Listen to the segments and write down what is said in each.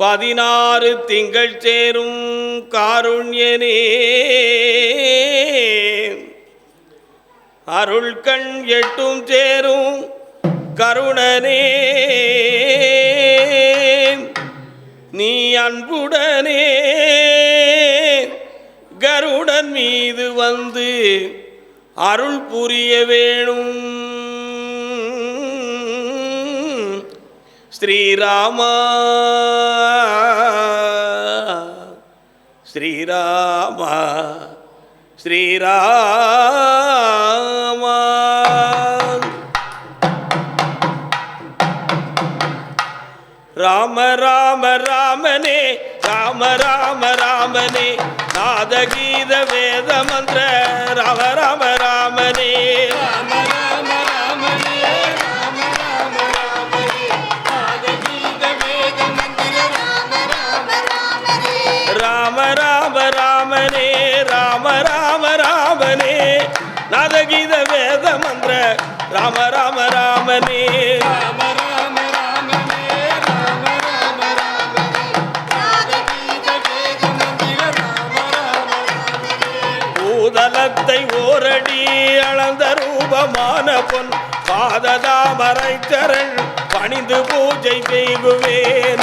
பதினாறு திங்கள் சேரும் காருண்யனே. அருள் கண் எட்டும் சேரும் கருணனே. நீ அன்புடனே. கருடன் மீது வந்து அருள் புரிய வேணும். ஸ்ரீராமா. ஸ்ரீராமா. ஸ்ரீராமா. ராம ராம ராமனே ராம ராம ராமனே நாதகீத நாதகீத வேத மந்திர. ராம ராம ராமனே. ராம ராம ராமனே ராம ராம பூதலத்தை ஓரடி அளந்த ரூபமான பொன். பாததாமரை கரண் பணிந்து பூஜை செய்குவேன்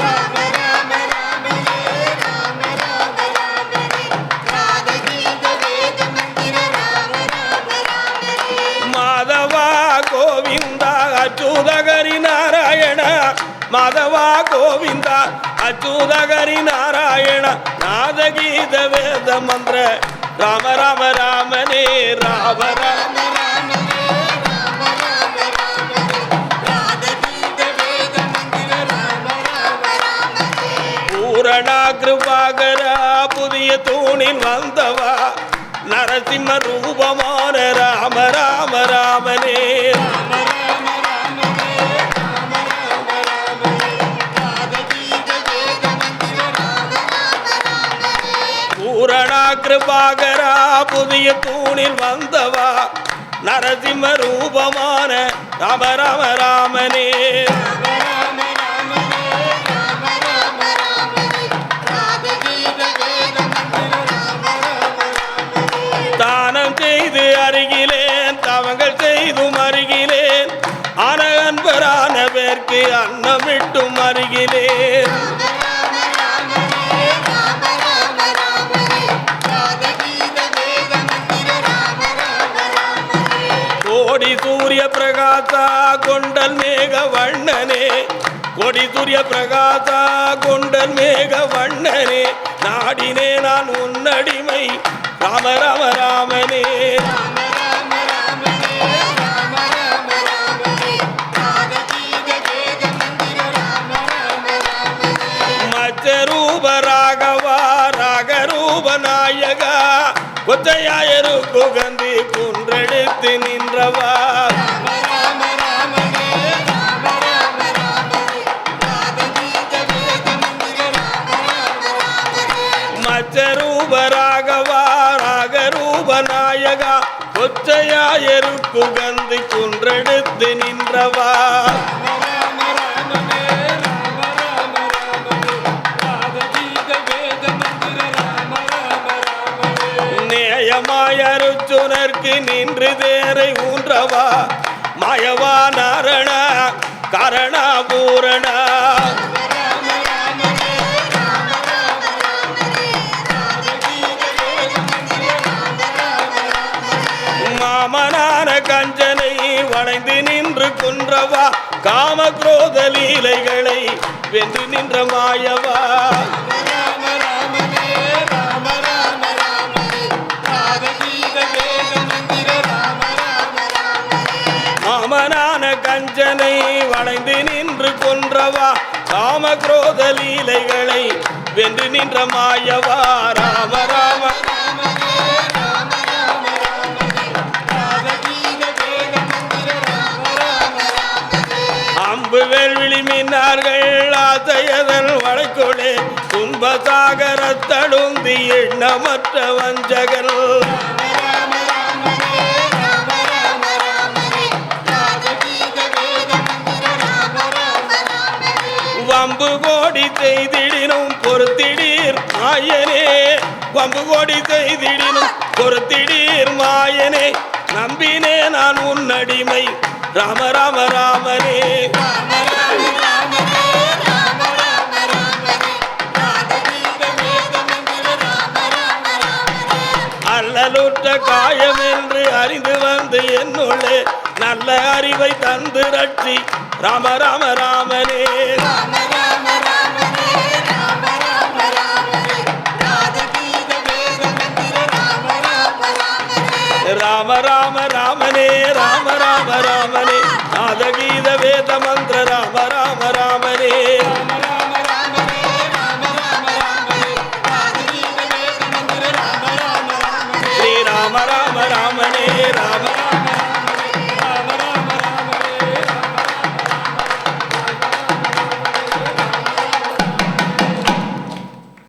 மாதவா கோவிந்தா அச்சுதகரி நாராயண நாதகீத வேத மந்திர. ராம ராம ராமனே ராம ராம பூரணா கிருபாகரா புதிய தூணில் வந்தவா. நரசிம்ம ரூபமான ராம ராம ராமனே ராம கிருபாகரா புதிய தூணில் வந்தவா? நரசிம்ம ரூபமான ராம ராம ராமனே. தானம் செய்து அருகிலேன் தவங்கள் செய்தும் அருகிலேன். ஆன அன்பரான பேர்க்கு அன்னமிட்டும் அருகிலே. பிரகாசா கொண்டல் மேக வண்ணனே கொடி சூரிய பிரகாசா கொண்டல் மேக வண்ணனே நாடினே நான் உன்னடிமை ராம ராம ராமனே. மச்சரூப ராகவா ராகரூப நாயகா. கொத்தையாயரு குகந்தி குன்றெடுத்து நின்றவா மச்சரூப ராகவா ராகரூப நாயகா கொச்சையாயரு புகந்து குன்றெடுத்து நின்றவா. நின்று தேரை ஊன்றவா? மாயவா நாரண கரணா பூரணா? மாமனான கஞ்சனை வளைந்து நின்று குன்றவா? காமக்ரோத லீலைகளை வென்று நின்ற மாயவா? கஞ்சனை வளைந்து நின்று கொன்றவா காம குரோத லீலைகளை வென்று நின்ற மாயவா ராம ராம. அம்பு வேள்விழி மின்னார்கள் ஆசையதன் வளைக்கொடே துன்பசாகர தடுந்தி எண்ணமற்ற வஞ்சகல் வம்பு கோடி செய்திடினும் பொறுத்திடீர் மாயனே. வம்பு கோடி செய்திடினும் பொறுத்திடீர் மாயனே. நம்பினே நான் உன் அடிமை. ராம ராம ராமனே. அல்லலுற்ற காயம் என்று அறிந்து வந்து என்னுள்ளே. நல்ல அறிவை தந்து ரட்சி. ராம ராம ராமனே. ராம ராம ராமனே நாதகீத வேத மந்திர ராம ராம ராமனே ஸ்ரீ ராம ராம ராமனே ராம